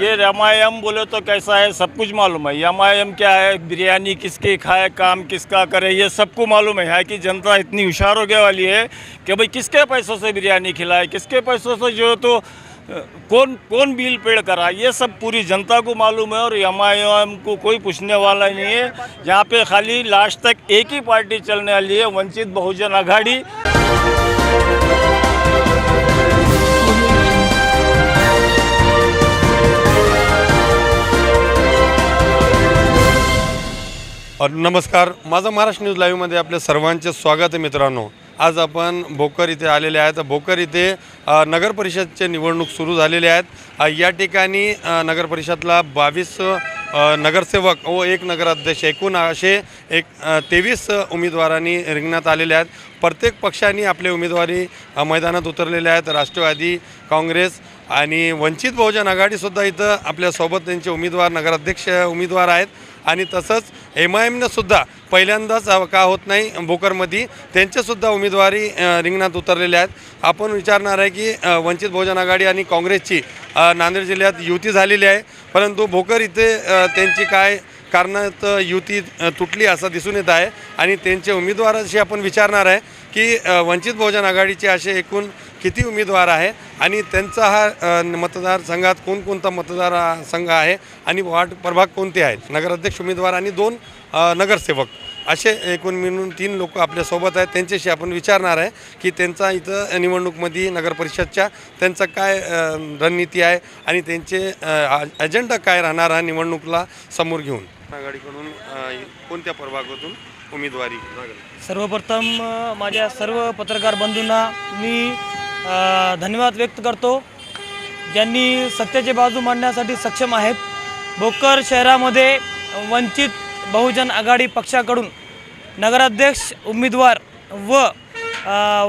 ये रामायण बोले तो कैसा है? सब कुछ मालूम है। रामायण क्या है? बिरयानी किसके खाए काम किसका करे ये सबको मालूम है। यहाँ की जनता इतनी होशियार हो गया वाली है कि भाई किसके पैसों से बिरयानी खिलाए किसके पैसों से जो तो कौन कौन बिल पेड़ करा? ये सब पूरी जनता को मालूम है और एम आई एम को कोई पूछने वाला नहीं है। यहाँ पे खाली लास्ट तक एक ही पार्टी चलने वाली है वंचित बहुजन आघाड़ी। नमस्कार. माझं महाराष्ट्र न्यूज लाईव्हमध्ये आपल्या सर्वांचे स्वागत आहे मित्रांनो. आज आपण भोकर इथे आलेले आहेत. भोकर इथे नगर परिषदचे निवडणूक सुरू झालेले आहेत. या ठिकाणी नगर परिषदला बावीस नगरसेवक व एक नगराध्यक्ष एकूण असे एक तेवीस उमेदवारांनी रिंगणात आलेले आहेत. प्रत्येक पक्षांनी आपले उमेदवारी मैदानात उतरलेले आहेत. राष्ट्रवादी काँग्रेस आणि वंचित बहुजन आघाडीसुद्धा इथं आपल्यासोबत त्यांचे उमेदवार नगराध्यक्ष उमेदवार आहेत. आणि तसंच एम आय एमनं सुद्धा पहिल्यांदाच का होत नाही भोकरमध्ये त्यांचेसुद्धा उमेदवारी रिंगणात उतरलेले आहेत. आपण विचारणार आहे की वंचित बहुजन आघाडी आणि काँग्रेसची नांदेड जिल्ह्यात युती झालेली आहे. परंतु भोकर इथे त्यांची काय कारणात युती तुटली असं दिसून येत आहे. आणि त्यांचे उमेदवाराशी आपण विचारणार आहे. की वंचित बहुजन आघाडीचे असे एकूण किती उमेदवार आहे आणि त्यांचा हा मतदारसंघात कोणकोणता मतदार संघ आहे आणि वार्ड प्रभाग कोणते आहेत? नगराध्यक्ष उमेदवार आणि दोन नगरसेवक असे एकूण मिळून तीन लोक आपल्यासोबत आहेत. त्यांच्याशी आपण विचारणार आहे की त्यांचा इथं निवडणूकमध्ये नगर परिषदच्या त्यांचा काय रणनीती आहे आणि त्यांचे अजेंडा काय राहणार आहे निवडणूकला समोर घेऊन? आघाडीकडून कोणत्या प्रभागातून? उमेदवारी. सर्वप्रथम माझ्या सर्व पत्रकार बंधूंना मी धन्यवाद व्यक्त करतो. ज्यांनी सत्याची बाजू मांडण्यासाठी सक्षम आहेत. भोकर शहरामध्ये वंचित बहुजन आघाडी पक्षाकडून नगराध्यक्ष उमेदवार व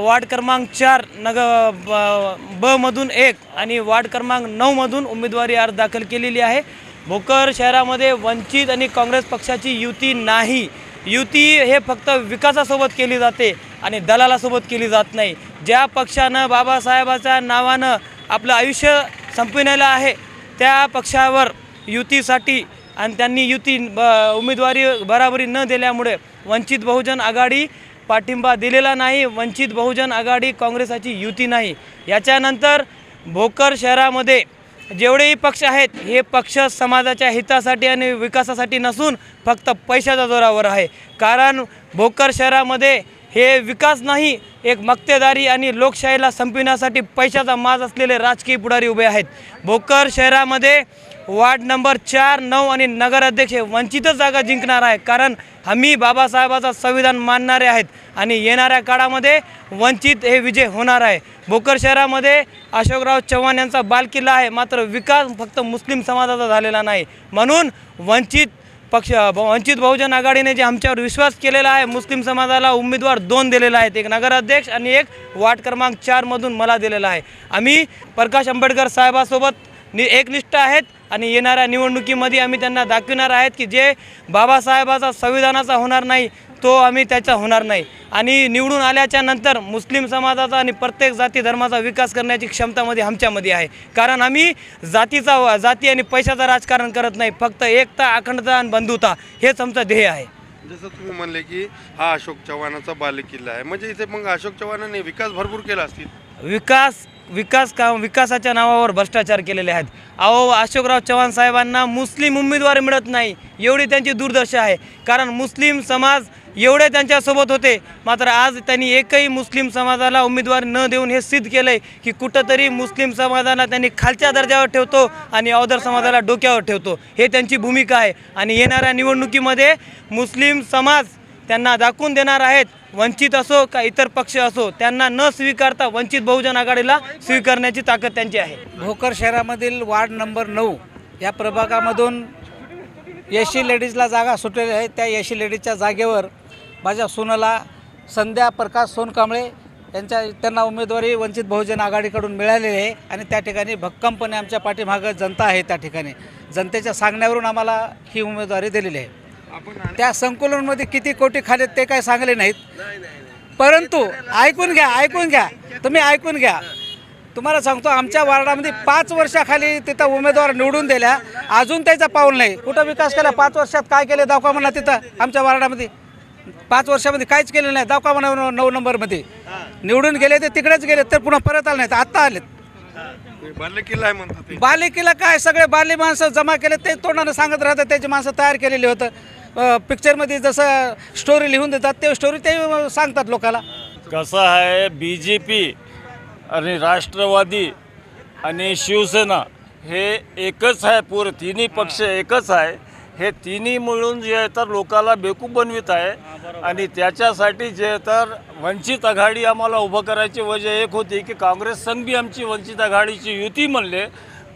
वार्ड क्रमांक चार नग ब- ब मधून एक आणि वार्ड क्रमांक नऊमधून उमेदवारी अर्ज दाखल केलेली आहे. भोकर शहरामध्ये वंचित आणि काँग्रेस पक्षाची युती नाही. युती हे फक्त विकासासोबत केली जाते आणि दलालासोबत केली जात नाही. ज्या पक्षानं बाबासाहेबाच्या नावानं आपलं आयुष्य संपविण्याला आहे त्या पक्षावर युतीसाठी आणि त्यांनी युती ब- उमेदवारी बराबरी न दिल्यामुळे वंचित बहुजन आघाडी पाठिंबा दिलेला नाही वंचित बहुजन आघाडी काँग्रेसाची युती नाही. याच्यानंतर भोकर शहरामध्ये जेवढेही पक्ष आहेत हे पक्ष समाजाच्या हितासाठी आणि विकासासाठी नसून फक्त पैशाच्या जोरावर आहे. कारण भोकर शहरामध्ये हे विकास नाही एक मक्तेदारी आणि लोकशाहीला संपविण्यासाठी पैशाचा माज असलेले राजकीय पुढारी उभे आहेत. भोकर शहरामध्ये वार्ड नंबर चार नऊ आणि नगराध्यक्ष हे वंचितच जागा जिंकणार आहे. कारण आम्ही बाबासाहेबाचा संविधान मानणारे आहेत आणि येणाऱ्या काळामध्ये वंचित हे विजय होणार आहे. भोकर शहरामध्ये अशोकराव चव्हाण यांचा बालकिल्ला आहे. मात्र विकास फक्त मुस्लिम समाजाचा झालेला नाही. म्हणून वंचित पक्ष वंचित बहुजन आघाडीने जे आमच्यावर विश्वास केलेला आहे मुस्लिम समाजाला उमेदवार दोन दिलेला आहेत. एक नगराध्यक्ष आणि एक वार्ड क्रमांक चारमधून मला दिलेला आहे. आम्ही प्रकाश आंबेडकर साहेबासोबत नि एकनिष्ठ आहेत आणि येणाऱ्या निवडणुकीमध्ये आम्ही त्यांना दाखविणार आहेत की जे बाबासाहेबाचा संविधानाचा होणार नाही तो आम्ही त्याचा होणार नाही. आणि निवडून आल्याच्यानंतर मुस्लिम समाजाचा आणि प्रत्येक जाती धर्माचा विकास करण्याची क्षमतामध्ये आमच्यामध्ये आहे. कारण आम्ही जातीचा जाती आणि पैशाचं राजकारण करत नाही फक्त एकता अखंडता आणि बंधुता हेच आमचं ध्येय आहे. जसं तुम्ही म्हणले की हा अशोक चव्हाणाचा बालेकिल्ला आहे. म्हणजे इथे मग अशोक चव्हाणाने विकास भरपूर केला असतील. विकास विकास काम विकासाच्या नावावर भ्रष्टाचार केलेले आहेत. अहो अशोकराव चव्हाण साहेबांना मुस्लिम उमेदवार मिळत नाही एवढी त्यांची दुर्दशा आहे. कारण मुस्लिम समाज एवढे त्यांच्यासोबत होते मात्र आज त्यांनी एकही मुस्लिम समाजाला उमेदवार न देऊन हे सिद्ध केलं आहे की कुठंतरी मुस्लिम समाजाला त्यांनी खालच्या दर्जावर ठेवतो आणि अवधर समाजाला डोक्यावर ठेवतो. हे त्यांची भूमिका आहे. आणि येणाऱ्या निवडणुकीमध्ये मुस्लिम समाज त्यांना दाखवून देणार आहेत. वंचित असो का इतर पक्ष असो त्यांना न स्वीकारता वंचित बहुजन आघाडीला स्वीकारण्याची ताकद त्यांची आहे. भोकर शहरामधील वार्ड नंबर नऊ या प्रभागामधून येशी लेडीजला जागा सुटलेली आहे. त्या येशी लेडीजच्या जागेवर माझ्या सुनाला संध्या प्रकाश सोनकांबळे यांच्या त्यांना उमेदवारी वंचित बहुजन आघाडीकडून मिळालेली आहे आणि त्या ठिकाणी भक्कमपणे आमच्या पाठीमागं जनता आहे त्या ठिकाणी. जनतेच्या सांगण्यावरून आम्हाला ही उमेदवारी दिलेली आहे. त्या संकुलनमध्ये किती कोटी खालेत ते काय सांगले नाहीत. परंतु ऐकून घ्या ऐकून घ्या. तुम्ही ऐकून घ्या. तुम्हाला सांगतो आमच्या वार्डामध्ये पाच वर्षाखाली तिथं उमेदवार निवडून दिल्या. अजून त्याचा पाऊल नाही. कुठं विकास केला? पाच वर्षात काय केले? दाखवा म्हणा तिथं आमच्या वार्डामध्ये. पाच वर्षामध्ये काहीच केलं नाही. दाखवा म्हणा नऊ- नंबरमध्ये. निवडून गेले ते तिकडेच गेले तर पुन्हा परत आले नाहीत. आत्ता आलेत. बाल्य किल्ला आहे म्हणतात ते. बालिकेला काय? सगळे बाली माणसं जमा केले ते तोंडानं सांगत राहतात. त्याची माणसं तयार केलेली होतं. पिक्चरमध्ये जसं स्टोरी लिहून देतात ते स्टोरी ते सांगतात लोकाला. कसं आहे बी जे पी आणि राष्ट्रवादी आणि शिवसेना हे एकच आहे पूर तिन्ही पक्ष एकच आहे. हे तिन्ही मिळून जे आहे तर लोकाला बेकूफ बनवित आहे. आणि त्याच्यासाठी जे तर वंचित आघाडी आम्हाला उभं करायची वजह एक होती की काँग्रेस संघ बी आमची वंचित आघाडीची युती म्हणले.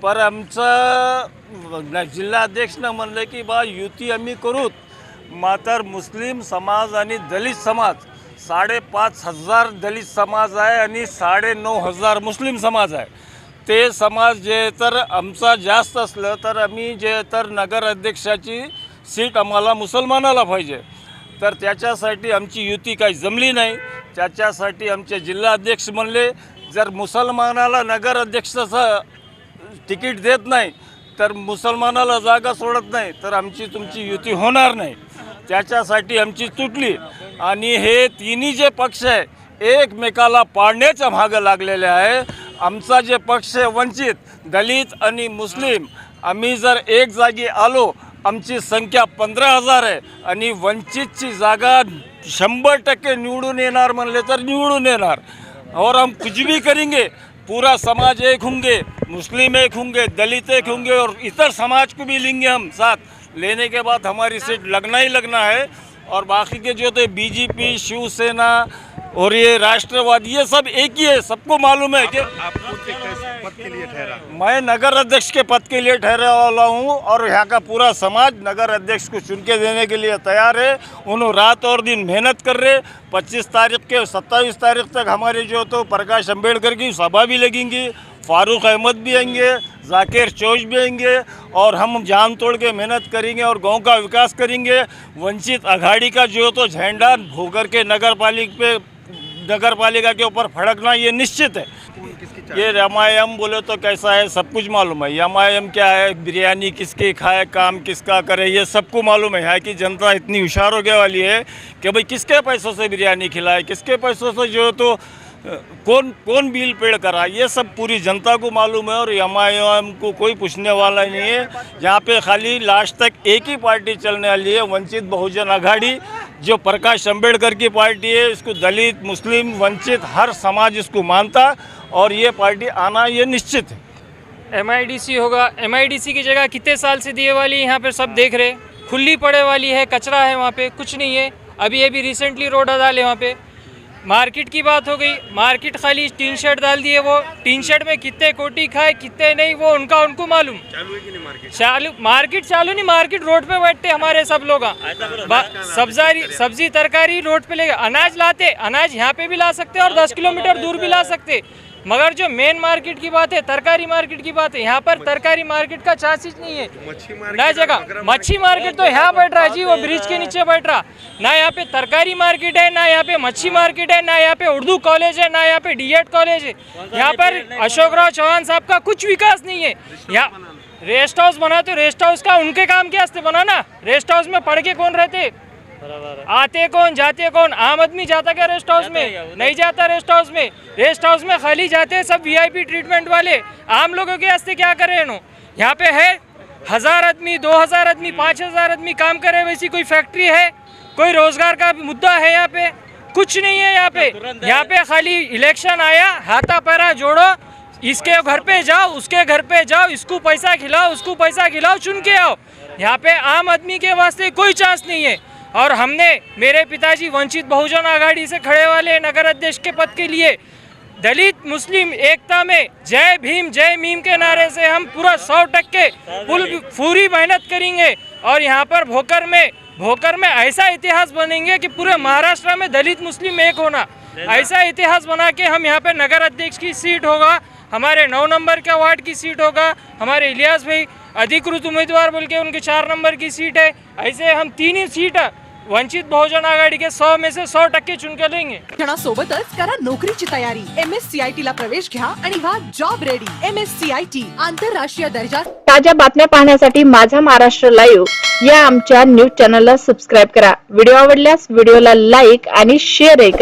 पर आमचं जिल्हाध्यक्षनं म्हणलं की बा युती आम्ही करूत. मात्र मुस्लिम समाज आणि दलित समाज. साडेपाच हजार दलित समाज आहे आणि साडे नऊ हजार मुस्लिम समाज आहे. ते समाज जे तर आमचा जास्त असलं तर आम्ही जे तर नगर अध्यक्षाची सीट आम्हाला मुसलमानाला पाहिजे. तर त्याच्यासाठी आमची युती काही जमली नाही. त्याच्यासाठी आमचे जिल्हाध्यक्ष म्हणले जर मुसलमानाला नगर अध्यक्षाचं तिकीट देत नाही तर मुसलमानाला जागा सोडत नाही तर आमची तुमची युती होणार नाही. त्याच्यासाठी आमची तुटली. आणि हे तिन्ही जे पक्ष आहे एकमेकाला पाडण्याच्या मागं लागलेले आहे. आमचा जे पक्ष आहे वंचित दलित आणि मुस्लिम आम्ही जर एक जागी आलो आमची संख्या पंधरा हजार आहे. आणि वंचितची जागा शंभर टक्के निवडून येणार म्हणले तर निवडून येणार. और हम कुछ भी करेंगे पूरा समाज एक होंगे मुस्लिम एक होंगे दलित एक होंगे और इतर समाज को भी लेंगे हम साथ. लेने के बाद हमारी सीट लगना ही लगना है। और बाकी के जो थे बीजेपी शिवसेना और ये राष्ट्रवादी ये सब एक ही है सबको मालूम है कि आप पद के लिए ठहरा? मैं नगर अध्यक्ष के पद के लिए ठहरा वाला हूँ और यहाँ का पूरा समाज नगर अध्यक्ष को चुन के देने के लिए तैयार है। उन्होंने रात और दिन मेहनत कर रहे। 25 तारीख के 27 तारीख तक हमारे जो तो प्रकाश अंबेडकर की सभा भी लगेंगी। फारूक अहमद भी आएँगे, जाकिर चौज भी आएँगे और हम जान तोड़ के मेहनत करेंगे और गाँव का विकास करेंगे। वंचित आघाड़ी का जो तो झंडा भोकर के नगर पालिका पे नगर पालिका के ऊपर फड़कना ये निश्चित है। ये रामायण बोले तो कैसा है, सब कुछ मालूम है। रामायण क्या है, बिरयानी किसके खाए, काम किसका करे, ये सबको मालूम है। यहाँ की जनता इतनी होशियार हो गया वाली है कि भाई किसके पैसों से बिरयानी खिलाए, किसके पैसों से जो तो कौन कौन बिल पेड़ करा ये सब पूरी जनता को मालूम है और एम आई एम को कोई पूछने वाला नहीं है। यहाँ पे खाली लास्ट तक एक ही पार्टी चलने वाली है, वंचित बहुजन आघाड़ी, जो प्रकाश अंबेडकर की पार्टी है, इसको दलित, मुस्लिम, वंचित, हर समाज इसको मानता और ये पार्टी आना ये निश्चित है। एमआईडीसी होगा। एमआईडीसी की जगह कितने साल से दिए वाली यहाँ पर सब देख रहे खुली पड़े वाली है, कचरा है वहाँ पे, कुछ नहीं है। अभी अभी रिसेंटली रोड डाले वहाँ पे। मार्केट की बात हो गई। मार्केट खाली टीन शर्ट डाल दिए वो। टीन शर्ट में कितने कोटी खाए कितने नहीं वो उनका उनको मालूम। चालू है कि नहीं मार्केट? चालू मार्केट नहीं मार्केट रोड पे बैठते हमारे सब लोग। सब्ज़ी सब्ज़ी तरकारी रोड पे ले अनाज लाते अनाज यहाँ पे भी ला सकते और दस किलोमीटर दूर भी ला सकते। मगर जो मेन मार्केट की बात है तरकारी मार्केट की बात है यहाँ पर तरकारी मार्केट का चांसेस नहीं है। मच्छी ना जगह मच्छी मार्केट तो यहाँ बैठ रहा है जी वो ब्रिज के नीचे बैठ रहा। ना यहाँ पे तरकारी मार्केट है ना यहाँ पे मच्छी मार्केट है ना यहाँ पे उर्दू कॉलेज है ना यहाँ पे डीएड कॉलेज है। यहाँ पर अशोक राव चौहान साहब का कुछ विकास नहीं है। यहाँ रेस्ट हाउस बनाते रेस्ट हाउस का उनके काम क्या बनाना। रेस्ट हाउस में पढ़ के कौन रहते? आते कौन जाते कौन? आम आदमी जाता क्या रेस्ट हाउस में? नहीं जाता रेस्ट हाउस में। रेस्ट हाउस में खाली जाते हैं सब वीआईपी ट्रीटमेंट वाले। आम लोगों के वास्ते क्या कर रहे हैं यहाँ पे है हज़ार आदमी दो हज़ार आदमी पाँच हज़ार आदमी काम करे वैसी कोई फैक्ट्री है? कोई रोज़गार का मुद्दा है यहाँ पे? कुछ नहीं है यहाँ पे। यहाँ पे खाली इलेक्शन आया हाथा पैरा जोड़ो इसके घर पे जाओ उसके घर पे जाओ इसको पैसा खिलाओ उसको पैसा खिलाओ चुन के आओ। यहाँ पे आम आदमी के वास्ते कोई चांस नहीं है। और हमने मेरे पिताजी वंचित बहुजन आघाड़ी से खड़े वाले नगर अध्यक्ष के पद के लिए दलित, मुस्लिम, एकता में जय भीम, जय मीम के नारे से हम पूरा सौ टक्के पूरी मेहनत करेंगे। और यहाँ पर भोकर में भोकर में ऐसा इतिहास बनेंगे कि पूरे महाराष्ट्र में दलित, मुस्लिम एक होना। ऐसा इतिहास बना के हम यहाँ पे नगर अध्यक्ष की सीट होगा, हमारे नौ नंबर के वार्ड की सीट होगा, हमारे इलियास भाई अधिकृत उम्मीदवार बोल के उनके चार नंबर की सीट है। ऐसे हम तीन ही सीट वंचित बहुजन आघाड़ी के सौ में से सौ टक्के चुन के लेंगे। शिक्षणासोबतच करा नोकरीची तयारी। M S C I T ला प्रवेश घ्या आणि व्हा job ready M S C I T आंतरराष्ट्रीय दर्जा ताज्या बातम्या पाहण्यासाठी माझा महाराष्ट्र लाईव्ह या आमच्या न्यूज चॅनलला सबस्क्राईब करा. व्हिडिओ आवडल्यास व्हिडिओला लाईक आणि शेअर करा.